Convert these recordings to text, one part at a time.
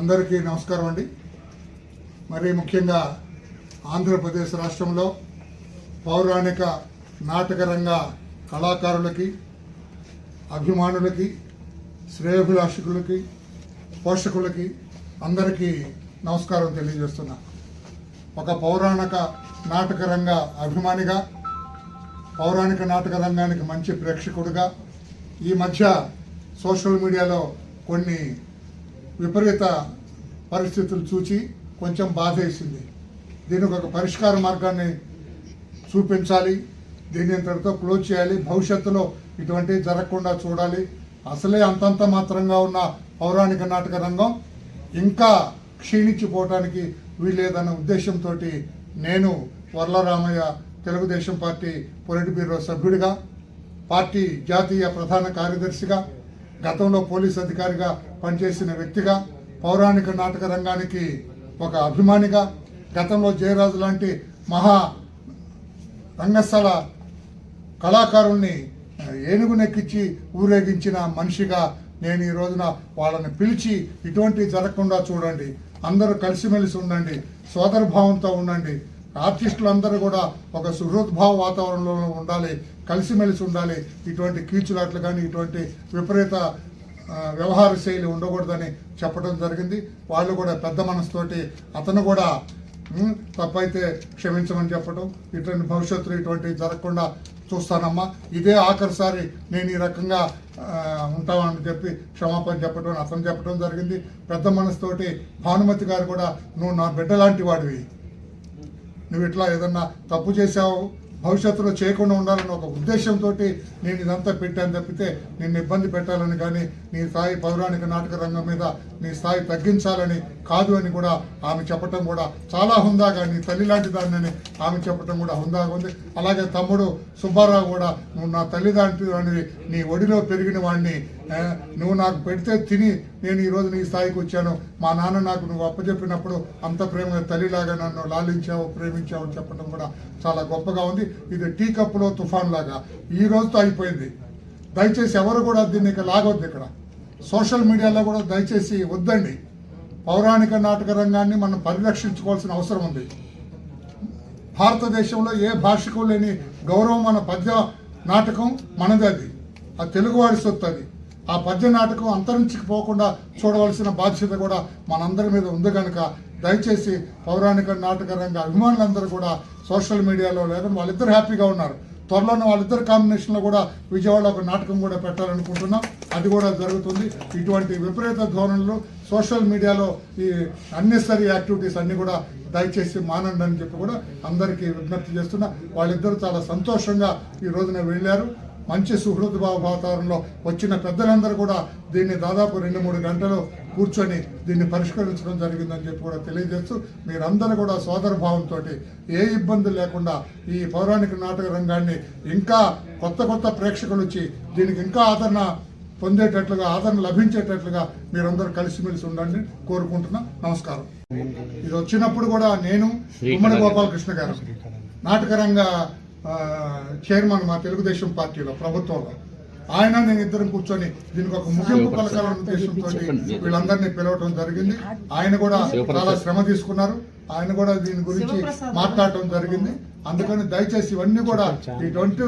అందరికీ నమస్కారం అండి. మరి ముఖ్యంగా ఆంధ్రప్రదేశ్ రాష్ట్రంలో పౌరాణిక నాటకరంగ కళాకారులకి అభిమానులకి శ్రేయభిలాషకులకి పోషకులకి అందరికీ నమస్కారం తెలియజేస్తున్నా. ఒక పౌరాణిక నాటకరంగ అభిమానిగా పౌరాణిక నాటక రంగానికి మంచి ప్రేక్షకుడిగా ఈ మధ్య సోషల్ మీడియాలో కొన్ని విపరీత పరిస్థితులు చూచి కొంచెం బాధ వేసింది దీనికి ఒక పరిష్కార మార్గాన్ని చూపించాలి. దీని ఇంతటితో క్లోజ్ చేయాలి. భవిష్యత్తులో ఇటువంటివి జరగకుండా చూడాలి. అసలే అంతంత మాత్రంగా ఉన్న పౌరాణిక నాటక రంగం ఇంకా క్షీణించిపోవటానికి వీలేదన్న ఉద్దేశంతో నేను Varla Ramaiah Telugu Desam party polit bureau సభ్యుడిగా పార్టీ జాతీయ ప్రధాన కార్యదర్శిగా గతంలో పోలీస్ అధికారిగా పనిచేసిన వ్యక్తిగా పౌరాణిక నాటక రంగానికి ఒక అభిమానిగా గతంలో జయరాజు లాంటి మహా రంగస్థల కళాకారుల్ని ఏనుగునెక్కించి ఊరేగించిన మనిషిగా నేను ఈ రోజున వాళ్ళని పిలిచి ఇటువంటి జరగకుండా చూడండి. అందరూ కలిసిమెలిసి ఉండండి. సోదరభావంతో ఉండండి. ఆర్టిస్టులందరూ కూడా ఒక సుహృద్భావ వాతావరణంలో ఉండాలి కలిసిమెలిసి ఉండాలి. ఇటువంటి కీచులాట్లు కానీ ఇటువంటి విపరీత వ్యవహార శైలి ఉండకూడదని చెప్పడం జరిగింది. వాళ్ళు కూడా పెద్ద మనసుతోటి అతను కూడా తప్పైతే క్షమించమని చెప్పడం. ఇటువంటి భవిష్యత్తులో ఇటువంటివి జరగకుండా చూస్తానమ్మా. ఇదే ఆఖరిసారి నేను ఈ రకంగా ఉంటామని చెప్పి క్షమాపణ చెప్పడం అతను చెప్పడం జరిగింది. పెద్ద మనసుతోటి భానుమతి గారు కూడా నువ్వు నా బిడ్డ లాంటి వాడివి. నువ్వు ఇట్లా ఏదన్నా తప్పు చేశావు భవిష్యత్తులో చేయకుండా ఉండాలని ఒక ఉద్దేశంతో నేను ఇదంతా పెట్టాను తప్పితే నిన్ను ఇబ్బంది పెట్టాలని కానీ నీ స్థాయి పౌరాణిక నాటక రంగం మీద నీ స్థాయి తగ్గించాలని కాదు అని కూడా ఆమె చెప్పటం కూడా చాలా హుందాగా నీ తల్లి లాంటి దాన్ని ఆమె చెప్పటం కూడా హుందాగా ఉంది. అలాగే తమ్ముడు సుబ్బారావు కూడా నువ్వు నా తల్లిదండ్రులు నీ ఒడిలో పెరిగిన వాడిని నువ్వు నాకు పెడితే తిని నేను ఈరోజు నీ స్థాయికి వచ్చాను. మా నాన్న నాకు నువ్వు అప్పచెప్పినప్పుడు అంత ప్రేమగా తల్లిలాగా నన్ను లాలించావు ప్రేమించావు చెప్పడం కూడా చాలా గొప్పగా ఉంది. ఇది టీ కప్పులో తుఫాన్ లాగా ఈ రోజుతో అయిపోయింది. దయచేసి ఎవరు కూడా దీన్ని ఇక లాగొద్దు ఇక్కడ. సోషల్ మీడియాలో కూడా దయచేసి వద్దండి. పౌరాణిక నాటక రంగాన్ని మనం పరిరక్షించుకోవాల్సిన అవసరం ఉంది. భారతదేశంలో ఏ భాషకు లేని గౌరవం మన పద్య నాటకం మనది అది. ఆ తెలుగువాడి సొత్తు అది. ఆ పద్య నాటకం అంతరించిపోకుండా చూడవలసిన బాధ్యత కూడా మనందరి మీద ఉంది కనుక దయచేసి పౌరాణిక నాటక రంగ అభిమానులందరూ కూడా సోషల్ మీడియాలో లేదా వాళ్ళిద్దరు హ్యాపీగా ఉన్నారు. త్వరలోనే వాళ్ళిద్దరు కాంబినేషన్లో కూడా విజయవాడలో ఒక నాటకం కూడా పెట్టాలనుకుంటున్నాం. అది కూడా జరుగుతుంది. ఇటువంటి విపరీత ధోరణులు సోషల్ మీడియాలో ఈ అన్నెసరీ యాక్టివిటీస్ అన్నీ కూడా దయచేసి మానండి అని చెప్పి కూడా అందరికీ విజ్ఞప్తి చేస్తున్నా. వాళ్ళిద్దరూ చాలా సంతోషంగా ఈ రోజున వెళ్ళారు. మంచి సుహృద్భావ వాతావరణంలో వచ్చిన పెద్దలందరూ కూడా దీన్ని దాదాపు రెండు మూడు గంటలు కూర్చొని దీన్ని పరిష్కరించడం జరిగిందని చెప్పి కూడా తెలియజేస్తూ మీరందరూ కూడా సోదరభావంతో ఏ ఇబ్బంది లేకుండా ఈ పౌరాణిక నాటక రంగాన్ని ఇంకా కొత్త కొత్త ప్రేక్షకులు వచ్చి దీనికి ఇంకా ఆదరణ పొందేటట్లుగా ఆదరణ లభించేటట్లుగా మీరందరూ కలిసిమెలిసి ఉండండి. కోరుకుంటున్నా నమస్కారం. ఇది వచ్చినప్పుడు కూడా నేను ఉమ్మడి గోపాలకృష్ణ గారు నాటకరంగ ఆ, చైర్మన్ మా తెలుగుదేశం పార్టీలో ప్రభుత్వంలో. ఆయన నేను ఇద్దరం కూర్చొని దీనికి ఒక ముగింపు పలకాలన్న ఉద్దేశంతో వీళ్ళందరినీ పిలవటం జరిగింది. ఆయన కూడా చాలా శ్రమ తీసుకున్నారు. ఆయన కూడా దీని గురించి మాట్లాడటం జరిగింది. అందుకని దయచేసి ఇవన్నీ కూడా ఇటువంటి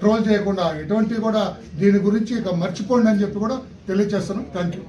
ట్రోల్ చేయకుండా ఎటువంటి కూడా దీని గురించి ఇక మర్చిపోండి అని చెప్పి కూడా తెలియజేస్తున్నాం. Thank you